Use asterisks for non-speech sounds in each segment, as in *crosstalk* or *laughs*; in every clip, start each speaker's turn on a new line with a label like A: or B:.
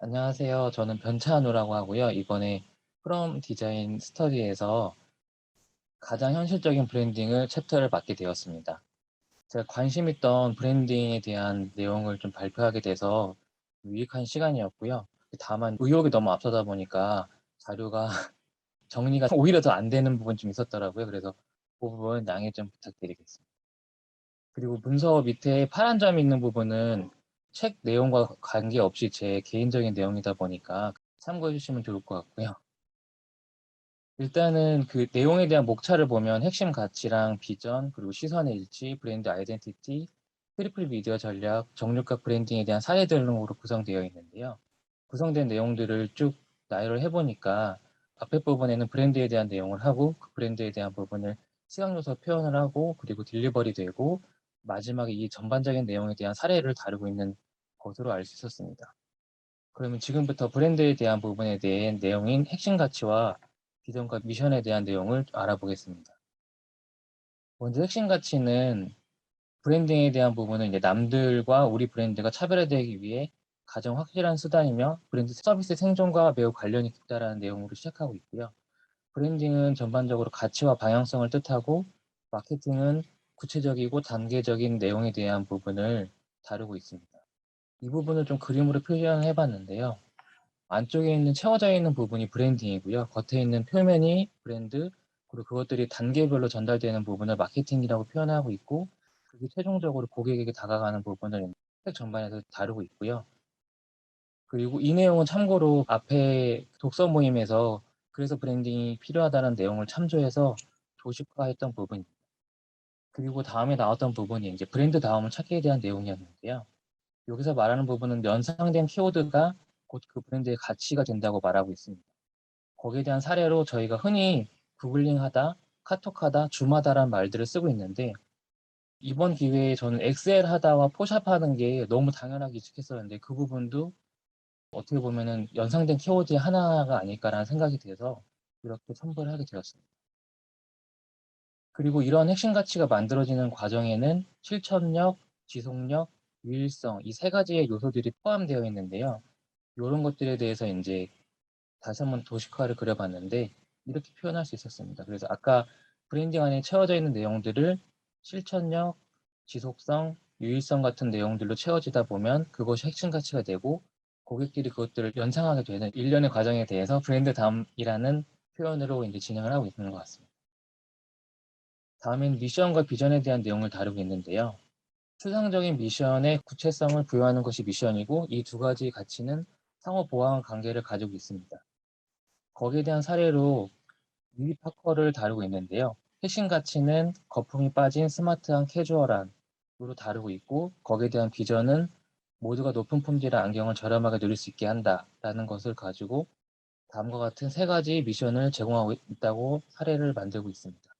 A: 안녕하세요. 저는 변찬우라고 하고요. 이번에 프롬 디자인 스터디에서 가장 현실적인 브랜딩을 챕터를 맡게 되었습니다. 제가 관심 있던 브랜딩에 대한 내용을 좀 발표하게 돼서 유익한 시간이었고요. 다만 의욕이 너무 앞서다 보니까 자료가 *laughs* 정리가 오히려 더 안 되는 부분이 좀 있었더라고요. 그래서 그 부분 양해 좀 부탁드리겠습니다. 그리고 문서 밑에 파란 점이 있는 부분은 책 내용과 관계없이 제 개인적인 내용이다 보니까 참고해 주시면 좋을 것 같고요. 일단은 그 내용에 대한 목차를 보면 핵심 가치랑 비전, 그리고 시선의 일치, 브랜드 아이덴티티, 트리플 미디어 전략, 정육각 브랜딩에 대한 사례 등으로 구성되어 있는데요. 구성된 내용들을 쭉 나열을 해보니까 앞에 부분에는 브랜드에 대한 내용을 하고 그 브랜드에 대한 부분을 시각 요소 표현을 하고 그리고 딜리버리 되고 마지막에 이 전반적인 내용에 대한 사례를 다루고 있는 것으로 알 수 있었습니다. 그러면 지금부터 브랜드에 대한 부분에 대한 내용인 핵심 가치와 비전과 미션에 대한 내용을 알아보겠습니다. 먼저 핵심 가치는 브랜딩에 대한 부분은 이제 남들과 우리 브랜드가 차별화되기 위해 가장 확실한 수단이며 브랜드 서비스 생존과 매우 관련이 깊다라는 내용으로 시작하고 있고요. 브랜딩은 전반적으로 가치와 방향성을 뜻하고 마케팅은 구체적이고 단계적인 내용에 대한 부분을 다루고 있습니다. 이 부분을 좀 그림으로 표현해 봤는데요. 안쪽에 있는 채워져 있는 부분이 브랜딩이고요. 겉에 있는 표면이 브랜드, 그리고 그것들이 단계별로 전달되는 부분을 마케팅이라고 표현하고 있고, 그게 최종적으로 고객에게 다가가는 부분을 책 전반에서 다루고 있고요. 그리고 이 내용은 참고로 앞에 독서 모임에서 그래서 브랜딩이 필요하다는 내용을 참조해서 도식화했던 부분입니다. 그리고 다음에 나왔던 부분이 이제 브랜드 다음을 찾기에 대한 내용이었는데요. 여기서 말하는 부분은 연상된 키워드가 곧 그 브랜드의 가치가 된다고 말하고 있습니다. 거기에 대한 사례로 저희가 흔히 구글링하다, 카톡하다, 줌하다라는 말들을 쓰고 있는데 이번 기회에 저는 엑셀 하다와 포샵 하는 게 너무 당연하게 익숙했었는데 그 부분도 어떻게 보면은 연상된 키워드의 하나가 아닐까라는 생각이 돼서 이렇게 첨부를 하게 되었습니다. 그리고 이런 핵심 가치가 만들어지는 과정에는 실천력, 지속력, 유일성 이 세 가지의 요소들이 포함되어 있는데요. 이런 것들에 대해서 이제 다시 한번 도식화를 그려봤는데 이렇게 표현할 수 있었습니다. 그래서 아까 브랜딩 안에 채워져 있는 내용들을 실천력, 지속성, 유일성 같은 내용들로 채워지다 보면 그것이 핵심 가치가 되고 고객들이 그것들을 연상하게 되는 일련의 과정에 대해서 브랜드 다음이라는 표현으로 이제 진행을 하고 있는 것 같습니다. 다음엔 미션과 비전에 대한 내용을 다루고 있는데요. 추상적인 미션의 구체성을 부여하는 것이 미션이고 이 두 가지 가치는 상호 보완 관계를 가지고 있습니다. 거기에 대한 사례로 유리 파커를 다루고 있는데요. 핵심 가치는 거품이 빠진 스마트한 캐주얼한으로 다루고 있고 거기에 대한 비전은 모두가 높은 품질의 안경을 저렴하게 누릴 수 있게 한다라는 것을 가지고 다음과 같은 세 가지 미션을 제공하고 있다고 사례를 만들고 있습니다.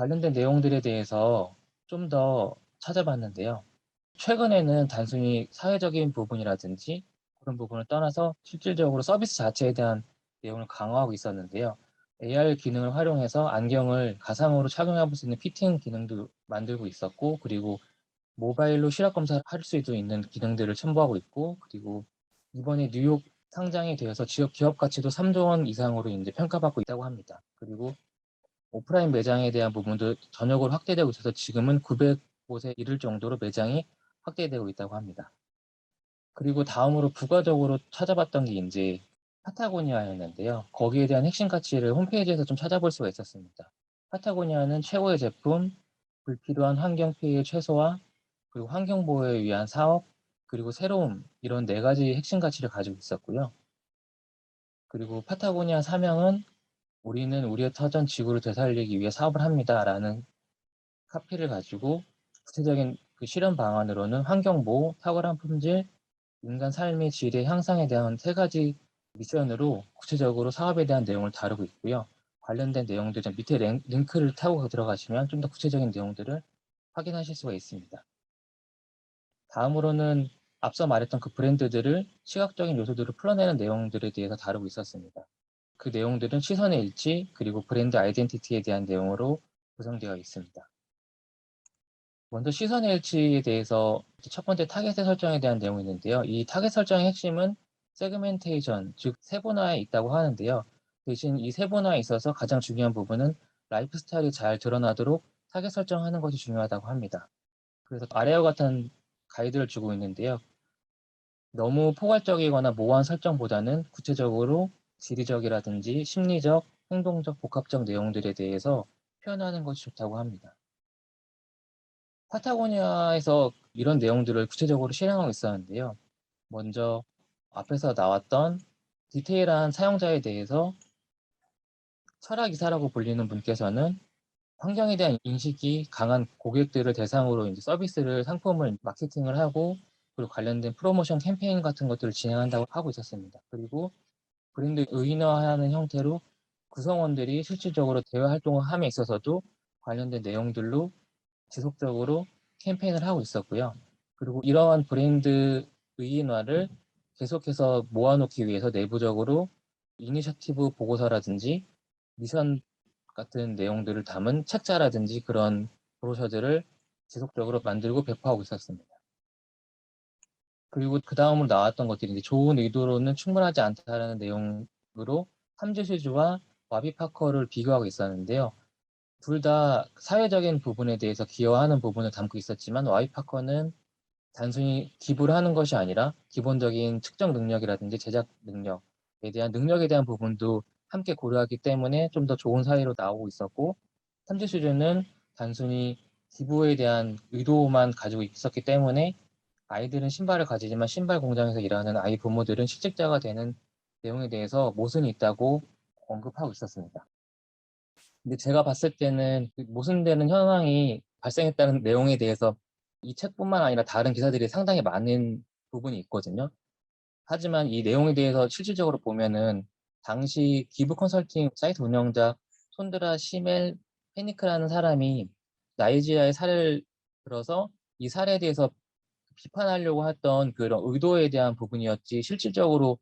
A: 관련된 내용들에 대해서 좀 더 찾아봤는데요. 최근에는 단순히 사회적인 부분이라든지 그런 부분을 떠나서 실질적으로 서비스 자체에 대한 내용을 강화하고 있었는데요. AR 기능을 활용해서 안경을 가상으로 착용해 볼 수 있는 피팅 기능도 만들고 있었고, 그리고 모바일로 시력 검사를 할 수도 있는 기능들을 첨부하고 있고, 그리고 이번에 뉴욕 상장이 되어서 지역 기업 가치도 3조 원 이상으로 이제 평가받고 있다고 합니다. 그리고 오프라인 매장에 대한 부분도 전역으로 확대되고 있어서 지금은 900곳에 이를 정도로 매장이 확대되고 있다고 합니다. 그리고 다음으로 부가적으로 찾아봤던 게 이제 파타고니아였는데요. 거기에 대한 핵심 가치를 홈페이지에서 좀 찾아볼 수가 있었습니다. 파타고니아는 최고의 제품, 불필요한 환경 피해 최소화, 그리고 환경 보호에 위한 사업, 그리고 새로움 이런 네 가지 핵심 가치를 가지고 있었고요. 그리고 파타고니아 사명은 우리는 우리의 터전 지구를 되살리기 위해 사업을 합니다라는 카피를 가지고 구체적인 그 실현 방안으로는 환경 보호, 탁월한 품질, 인간 삶의 질의 향상에 대한 세 가지 미션으로 구체적으로 사업에 대한 내용을 다루고 있고요. 관련된 내용들은 밑에 링크를 타고 들어가시면 좀 더 구체적인 내용들을 확인하실 수가 있습니다. 다음으로는 앞서 말했던 그 브랜드들을 시각적인 요소들을 풀어내는 내용들에 대해서 다루고 있었습니다. 그 내용들은 시선의 일치, 그리고 브랜드 아이덴티티에 대한 내용으로 구성되어 있습니다. 먼저 시선의 일치에 대해서 첫 번째 타겟의 설정에 대한 내용이 있는데요. 이 타겟 설정의 핵심은 세그멘테이션, 즉 세분화에 있다고 하는데요. 대신 이 세분화에 있어서 가장 중요한 부분은 라이프 스타일이 잘 드러나도록 타겟 설정하는 것이 중요하다고 합니다. 그래서 아래와 같은 가이드를 주고 있는데요. 너무 포괄적이거나 모호한 설정보다는 구체적으로 지리적이라든지 심리적, 행동적, 복합적 내용들에 대해서 표현하는 것이 좋다고 합니다. 파타고니아에서 이런 내용들을 구체적으로 실행하고 있었는데요. 먼저 앞에서 나왔던 디테일한 사용자에 대해서 철학이사라고 불리는 분께서는 환경에 대한 인식이 강한 고객들을 대상으로 이제 서비스를 상품을 마케팅을 하고 그리고 관련된 프로모션 캠페인 같은 것들을 진행한다고 하고 있었습니다. 그리고 브랜드 의인화하는 형태로 구성원들이 실질적으로 대외 활동을 함에 있어서도 관련된 내용들로 지속적으로 캠페인을 하고 있었고요. 그리고 이러한 브랜드 의인화를 계속해서 모아놓기 위해서 내부적으로 이니셔티브 보고서라든지 미션 같은 내용들을 담은 책자라든지 그런 브로셔들을 지속적으로 만들고 배포하고 있었습니다. 그리고 그 다음으로 나왔던 것들이 이제 좋은 의도로는 충분하지 않다라는 내용으로 삼지수주와 와비 파커를 비교하고 있었는데요. 둘 다 사회적인 부분에 대해서 기여하는 부분을 담고 있었지만 와비 파커는 단순히 기부를 하는 것이 아니라 기본적인 측정 능력이라든지 제작 능력에 대한 능력에 대한 부분도 함께 고려하기 때문에 좀 더 좋은 사회로 나오고 있었고 삼지수주는 단순히 기부에 대한 의도만 가지고 있었기 때문에 아이들은 신발을 가지지만 신발 공장에서 일하는 아이 부모들은 실직자가 되는 내용에 대해서 모순이 있다고 언급하고 있었습니다. 근데 제가 봤을 때는 그 모순되는 현황이 발생했다는 내용에 대해서 이 책뿐만 아니라 다른 기사들이 상당히 많은 부분이 있거든요. 하지만 이 내용에 대해서 실질적으로 보면은 당시 기부 컨설팅 사이트 운영자 손드라 시멜 페니크라는 사람이 나이지리아의 사례를 들어서 이 사례에 대해서 비판하려고 했던 그런 의도에 대한 부분이었지 실질적으로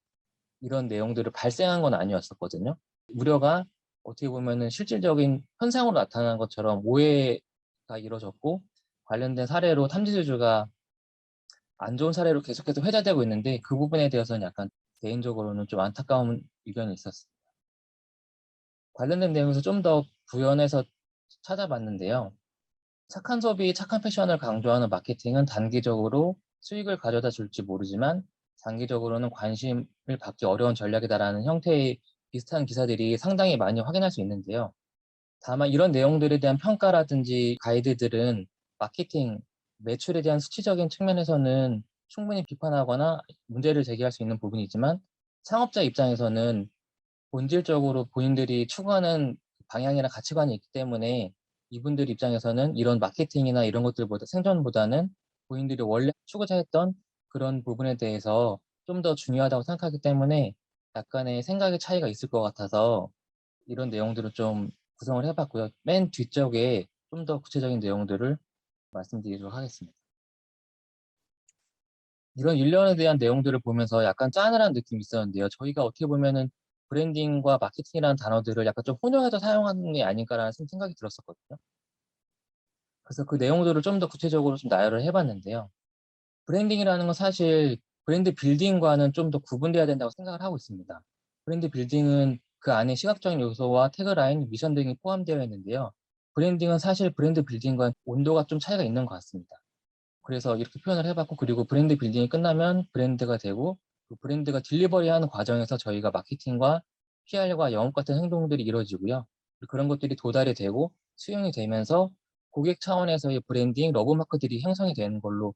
A: 이런 내용들을 발생한 건 아니었었거든요. 우려가 어떻게 보면은 실질적인 현상으로 나타난 것처럼 오해가 이루어졌고 관련된 사례로 탐지수주가 안 좋은 사례로 계속해서 회자되고 있는데 그 부분에 대해서는 약간 개인적으로는 좀 안타까운 의견이 있었습니다. 관련된 내용에서 좀 더 구현해서 찾아봤는데요. 착한 소비, 착한 패션을 강조하는 마케팅은 단기적으로 수익을 가져다 줄지 모르지만 장기적으로는 관심을 받기 어려운 전략이다라는 형태의 비슷한 기사들이 상당히 많이 확인할 수 있는데요. 다만 이런 내용들에 대한 평가라든지 가이드들은 마케팅, 매출에 대한 수치적인 측면에서는 충분히 비판하거나 문제를 제기할 수 있는 부분이지만 창업자 입장에서는 본질적으로 본인들이 추구하는 방향이나 가치관이 있기 때문에 이분들 입장에서는 이런 마케팅이나 이런 것들보다 생존보다는 본인들이 원래 추구자 했던 그런 부분에 대해서 좀 더 중요하다고 생각하기 때문에 약간의 생각의 차이가 있을 것 같아서 이런 내용들을 좀 구성을 해봤고요. 맨 뒤쪽에 좀 더 구체적인 내용들을 말씀드리도록 하겠습니다. 이런 일련에 대한 내용들을 보면서 약간 짜늘한 느낌이 있었는데요. 저희가 어떻게 보면은 브랜딩과 마케팅이라는 단어들을 약간 좀 혼용해서 사용하는 게 아닐까라는 생각이 들었었거든요. 그래서 그 내용들을 좀 더 구체적으로 좀 나열을 해봤는데요. 브랜딩이라는 건 사실 브랜드 빌딩과는 좀 더 구분돼야 된다고 생각을 하고 있습니다. 브랜드 빌딩은 그 안에 시각적인 요소와 태그라인, 미션 등이 포함되어 있는데요. 브랜딩은 사실 브랜드 빌딩과 온도가 좀 차이가 있는 것 같습니다. 그래서 이렇게 표현을 해봤고 그리고 브랜드 빌딩이 끝나면 브랜드가 되고 그 브랜드가 딜리버리하는 과정에서 저희가 마케팅과 PR과 영업 같은 행동들이 이루어지고요. 그런 것들이 도달이 되고 수용이 되면서 고객 차원에서의 브랜딩, 러브마크들이 형성이 되는 걸로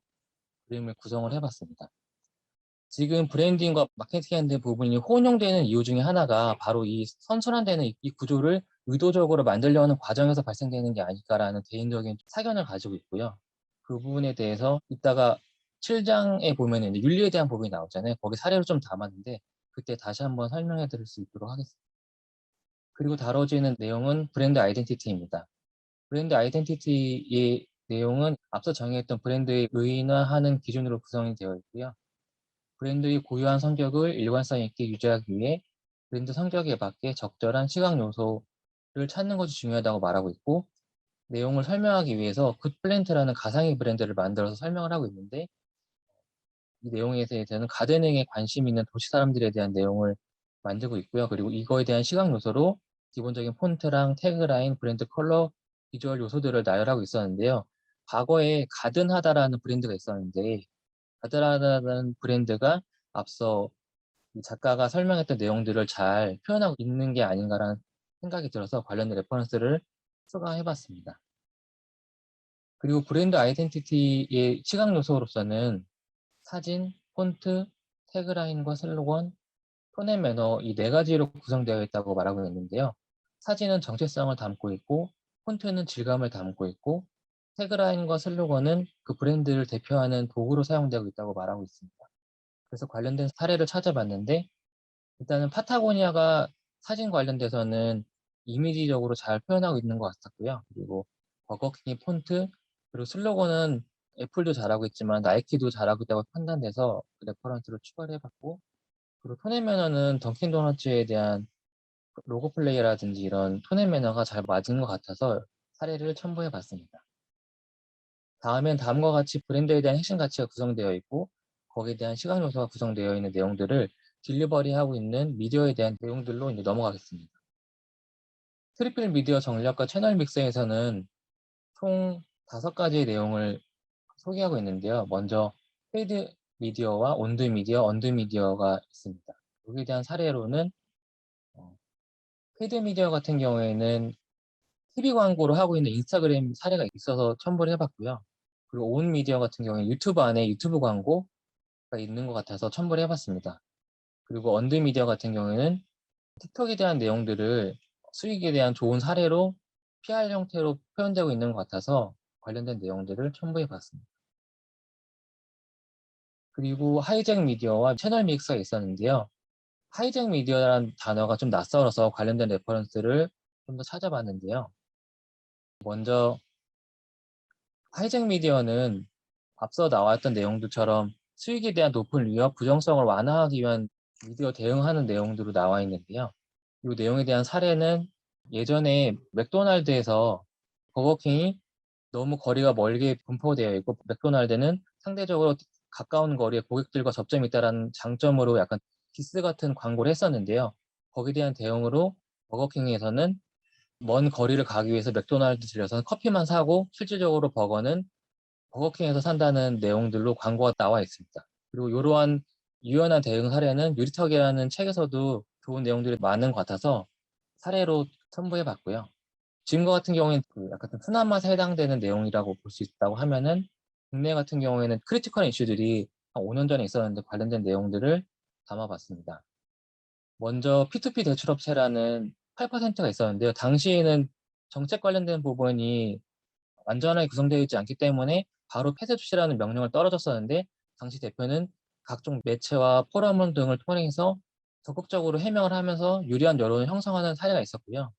A: 그림을 구성을 해봤습니다. 지금 브랜딩과 마케팅에 부분이 혼용되는 이유 중에 하나가 바로 이 선순환되는 이 구조를 의도적으로 만들려는 과정에서 발생되는 게 아닐까라는 개인적인 사견을 가지고 있고요. 그 부분에 대해서 이따가 7장에 보면 윤리에 대한 부분이 나오잖아요. 거기 사례를 좀 담았는데 그때 다시 한번 설명해 드릴 수 있도록 하겠습니다. 그리고 다뤄지는 내용은 브랜드 아이덴티티입니다. 브랜드 아이덴티티의 내용은 앞서 정의했던 브랜드의 의인화하는 기준으로 구성이 되어 있고요. 브랜드의 고유한 성격을 일관성 있게 유지하기 위해 브랜드 성격에 맞게 적절한 시각 요소를 찾는 것이 중요하다고 말하고 있고 내용을 설명하기 위해서 굿플랜트라는 가상의 브랜드를 만들어서 설명을 하고 있는데 이 내용에 대해서는 가드닝에 관심 있는 도시 사람들에 대한 내용을 만들고 있고요. 그리고 이거에 대한 시각 요소로 기본적인 폰트랑 태그라인, 브랜드 컬러, 비주얼 요소들을 나열하고 있었는데요. 과거에 가든하다라는 브랜드가 있었는데 가든하다라는 브랜드가 앞서 이 작가가 설명했던 내용들을 잘 표현하고 있는 게 아닌가라는 생각이 들어서 관련된 레퍼런스를 추가해봤습니다. 그리고 브랜드 아이덴티티의 시각 요소로서는 사진, 폰트, 태그라인과 슬로건, 톤앤 매너 이 네 가지로 구성되어 있다고 말하고 있는데요. 사진은 정체성을 담고 있고 폰트는 질감을 담고 있고 태그라인과 슬로건은 그 브랜드를 대표하는 도구로 사용되고 있다고 말하고 있습니다. 그래서 관련된 사례를 찾아봤는데 일단은 파타고니아가 사진 관련돼서는 이미지적으로 잘 표현하고 있는 것 같았고요. 그리고 버거킹이 폰트 그리고 슬로건은 애플도 잘하고 있지만 나이키도 잘하고 있다고 판단돼서 그 레퍼런스를 추가를 해봤고 그리고 톤앤 매너는 던킨 도너츠에 대한 로고 플레이라든지 이런 톤앤 매너가 잘 맞은 것 같아서 사례를 첨부해 봤습니다. 다음엔 다음과 같이 브랜드에 대한 핵심 가치가 구성되어 있고 거기에 대한 시각 요소가 구성되어 있는 내용들을 딜리버리하고 있는 미디어에 대한 내용들로 이제 넘어가겠습니다. 트리플 미디어 전략과 채널 믹스에서는 총 다섯 가지의 내용을 소개하고 있는데요. 먼저 페이드 미디어와 온드 미디어, 언드 미디어가 있습니다. 여기에 대한 사례로는 어, 페이드 미디어 같은 경우에는 TV 광고를 하고 있는 인스타그램 사례가 있어서 첨부를 해봤고요. 그리고 온 미디어 같은 경우에 유튜브 안에 유튜브 광고가 있는 것 같아서 첨부를 해봤습니다. 그리고 언드 미디어 같은 경우에는 틱톡에 대한 내용들을 수익에 대한 좋은 사례로 PR 형태로 표현되고 있는 것 같아서 관련된 내용들을 첨부해 봤습니다. 그리고 하이잭 미디어와 채널 믹스가 있었는데요. 하이잭 미디어라는 단어가 좀 낯설어서 관련된 레퍼런스를 좀 더 찾아봤는데요. 먼저 하이잭 미디어는 앞서 나왔던 내용들처럼 수익에 대한 높은 위협, 부정성을 완화하기 위한 미디어 대응하는 내용들로 나와 있는데요. 이 내용에 대한 사례는 예전에 맥도날드에서 버거킹이 너무 거리가 멀게 분포되어 있고 맥도날드는 상대적으로 가까운 거리에 고객들과 접점이 있다는 장점으로 약간 디스 같은 광고를 했었는데요. 거기에 대한 대응으로 버거킹에서는 먼 거리를 가기 위해서 맥도날드 들려서 커피만 사고 실질적으로 버거는 버거킹에서 산다는 내용들로 광고가 나와 있습니다. 그리고 이러한 유연한 대응 사례는 유리턱이라는 책에서도 좋은 내용들이 많은 것 같아서 사례로 첨부해 봤고요. 지금과 같은 경우에는 그 약간 좀 흔한 맛에 해당되는 내용이라고 볼 수 있다고 하면은 국내 같은 경우에는 크리티컬한 이슈들이 한 5년 전에 있었는데 관련된 내용들을 담아봤습니다. 먼저 P2P 대출업체라는 8%가 있었는데요. 당시에는 정책 관련된 부분이 완전하게 구성되어 있지 않기 때문에 바로 폐쇄 조치라는 명령을 떨어졌었는데 당시 대표는 각종 매체와 포럼 등을 통해서 적극적으로 해명을 하면서 유리한 여론을 형성하는 사례가 있었고요.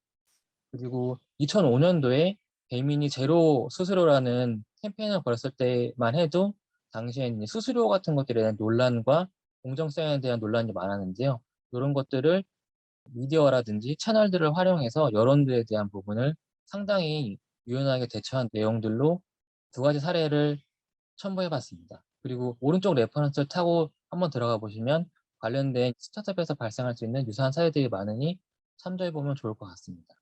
A: 그리고 2005년도에 배민이 제로 수수료라는 캠페인을 벌였을 때만 해도 당시에 수수료 같은 것들에 대한 논란과 공정성에 대한 논란이 많았는데요. 이런 것들을 미디어라든지 채널들을 활용해서 여론들에 대한 부분을 상당히 유연하게 대처한 내용들로 두 가지 사례를 첨부해 봤습니다. 그리고 오른쪽 레퍼런스를 타고 한번 들어가 보시면 관련된 스타트업에서 발생할 수 있는 유사한 사례들이 많으니 참조해 보면 좋을 것 같습니다.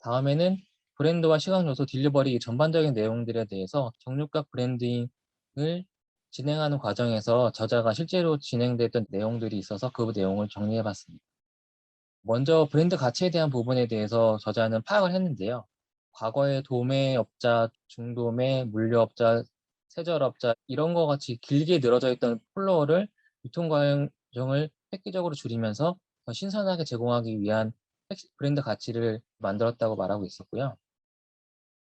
A: 다음에는 브랜드와 시각 요소 딜리버리 전반적인 내용들에 대해서 정육각 브랜딩을 진행하는 과정에서 저자가 실제로 진행됐던 내용들이 있어서 그 내용을 정리해 봤습니다. 먼저 브랜드 가치에 대한 부분에 대해서 저자는 파악을 했는데요. 과거의 도매업자, 중도매, 물류업자, 세절업자 이런 거 같이 길게 늘어져 있던 플로어를 유통 과정을 획기적으로 줄이면서 더 신선하게 제공하기 위한 브랜드 가치를 만들었다고 말하고 있었고요.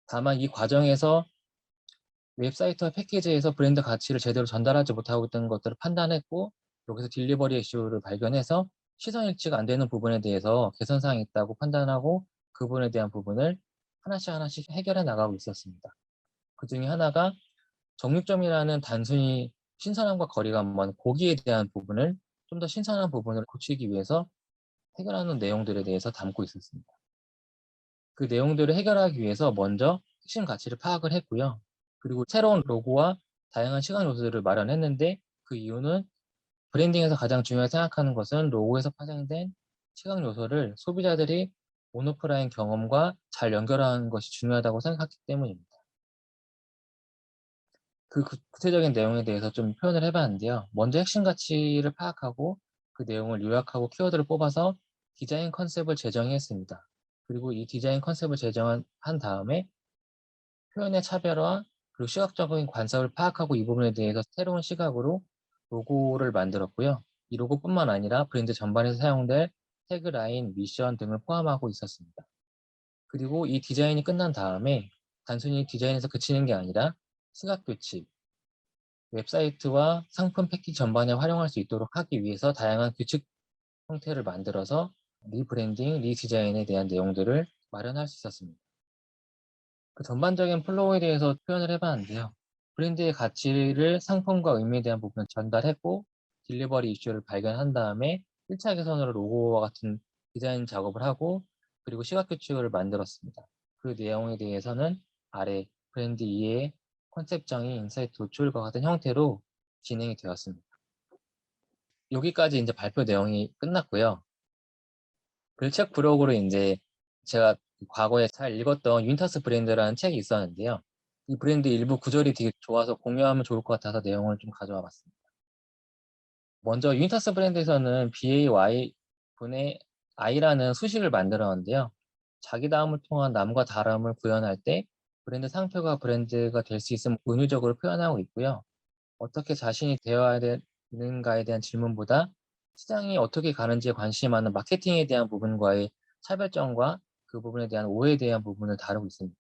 A: 다만 이 과정에서 웹사이트와 패키지에서 브랜드 가치를 제대로 전달하지 못하고 있던 것들을 판단했고 여기서 딜리버리 이슈를 발견해서 시선 일치가 안 되는 부분에 대해서 개선 사항이 있다고 판단하고 그 부분에 대한 부분을 하나씩 하나씩 해결해 나가고 있었습니다. 그 중에 하나가 정육점이라는 단순히 신선함과 거리가 먼 고기에 대한 부분을 좀 더 신선한 부분을 고치기 위해서 해결하는 내용들에 대해서 담고 있었습니다. 그 내용들을 해결하기 위해서 먼저 핵심 가치를 파악을 했고요. 그리고 새로운 로고와 다양한 시각 요소들을 마련했는데 그 이유는 브랜딩에서 가장 중요하게 생각하는 것은 로고에서 파생된 시각 요소를 소비자들이 온오프라인 경험과 잘 연결하는 것이 중요하다고 생각했기 때문입니다. 그 구- 구체적인 내용에 대해서 좀 표현을 해봤는데요. 먼저 핵심 가치를 파악하고 그 내용을 요약하고 키워드를 뽑아서 디자인 컨셉을 제정했습니다. 그리고 이 디자인 컨셉을 제정한 한 다음에 표현의 차별화 그리고 시각적인 관습을 파악하고 이 부분에 대해서 새로운 시각으로 로고를 만들었고요. 이 로고뿐만 아니라 브랜드 전반에서 사용될 태그라인, 미션 등을 포함하고 있었습니다. 그리고 이 디자인이 끝난 다음에 단순히 디자인에서 그치는 게 아니라 시각 규칙, 웹사이트와 상품 패키지 전반에 활용할 수 있도록 하기 위해서 다양한 규칙 형태를 만들어서 리브랜딩, 리디자인에 대한 내용들을 마련할 수 있었습니다. 그 전반적인 플로우에 대해서 표현을 해봤는데요. 브랜드의 가치를 상품과 의미에 대한 부분을 전달했고 딜리버리 이슈를 발견한 다음에 1차 개선으로 로고와 같은 디자인 작업을 하고 그리고 시각 규칙을 만들었습니다. 그 내용에 대해서는 아래 브랜드 2의 컨셉 정의, 인사이트 도출과 같은 형태로 진행이 되었습니다. 여기까지 이제 발표 내용이 끝났고요. 글책 브록으로 이제 제가 과거에 잘 읽었던 윈터스 브랜드라는 책이 있었는데요. 이 브랜드 일부 구절이 되게 좋아서 공유하면 좋을 것 같아서 내용을 좀 가져와 봤습니다. 먼저 윈터스 브랜드에서는 BAY 분의 I라는 수식을 만들었는데요. 자기 다음을 통한 남과 다름을 구현할 때 브랜드 상표가 브랜드가 될 수 있음을 은유적으로 표현하고 있고요. 어떻게 자신이 되어야 되는가에 대한 질문보다 시장이 어떻게 가는지에 관심이 많은 마케팅에 대한 부분과의 차별점과 그 부분에 대한 오해에 대한 부분을 다루고 있습니다.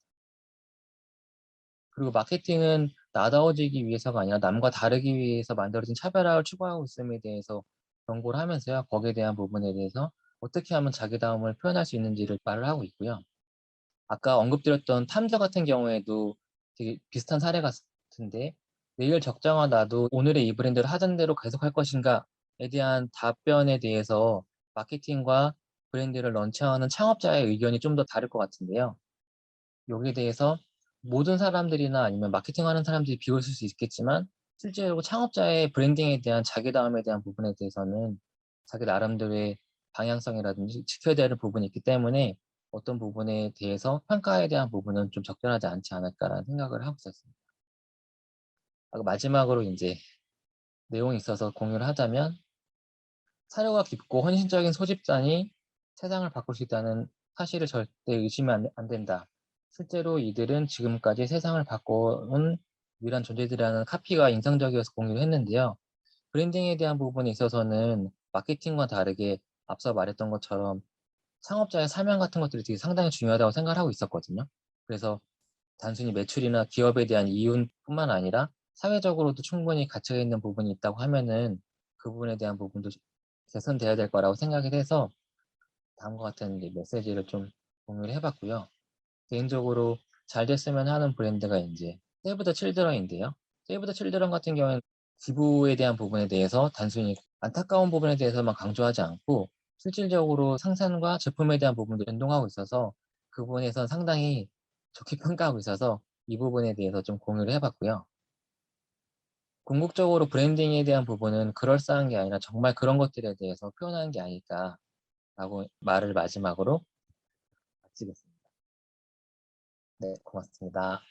A: 그리고 마케팅은 나다워지기 위해서가 아니라 남과 다르기 위해서 만들어진 차별화를 추구하고 있음에 대해서 경고를 하면서요. 거기에 대한 부분에 대해서 어떻게 하면 자기다움을 표현할 수 있는지를 말을 하고 있고요. 아까 언급드렸던 탐저 같은 경우에도 되게 비슷한 사례 같은데 내일 적정한 나도 오늘의 이 브랜드를 하던 대로 계속할 것인가에 대한 답변에 대해서 마케팅과 브랜드를 런칭하는 창업자의 의견이 좀 더 다를 것 같은데요. 여기에 대해서 모든 사람들이나 아니면 마케팅하는 사람들이 비웃을 수 있겠지만 실제로 창업자의 브랜딩에 대한 자기다움에 대한 부분에 대해서는 자기 나름대로의 방향성이라든지 지켜야 될 부분이 있기 때문에 어떤 부분에 대해서 평가에 대한 부분은 좀 적절하지 않지 않을까라는 생각을 하고 있었습니다. 아, 마지막으로 이제 내용이 있어서 공유를 하자면 사료가 깊고 헌신적인 소집단이 세상을 바꿀 수 있다는 사실을 절대 의심하면 안 된다. 실제로 이들은 지금까지 세상을 바꿔온 유일한 존재들이라는 카피가 인상적이어서 공유를 했는데요. 브랜딩에 대한 부분에 있어서는 마케팅과 다르게 앞서 말했던 것처럼 창업자의 사명 같은 것들이 되게 상당히 중요하다고 생각을 하고 있었거든요. 그래서 단순히 매출이나 기업에 대한 이윤뿐만 아니라 사회적으로도 충분히 가치가 있는 부분이 있다고 하면은 그 부분에 대한 부분도 개선돼야 될 거라고 생각을 해서 다음과 같은 메시지를 좀 공유를 해봤고요. 개인적으로 잘 됐으면 하는 브랜드가 이제 세이브 더 칠드런인데요. 세이브 더 칠드런 같은 경우에는 기부에 대한 부분에 대해서 단순히 안타까운 부분에 대해서만 강조하지 않고 실질적으로 생산과 제품에 대한 부분도 연동하고 있어서 그 부분에선 상당히 좋게 평가하고 있어서 이 부분에 대해서 좀 공유를 해봤고요. 궁극적으로 브랜딩에 대한 부분은 그럴싸한 게 아니라 정말 그런 것들에 대해서 표현하는 게 아닐까라고 말을 마지막으로 마치겠습니다. 네, 고맙습니다.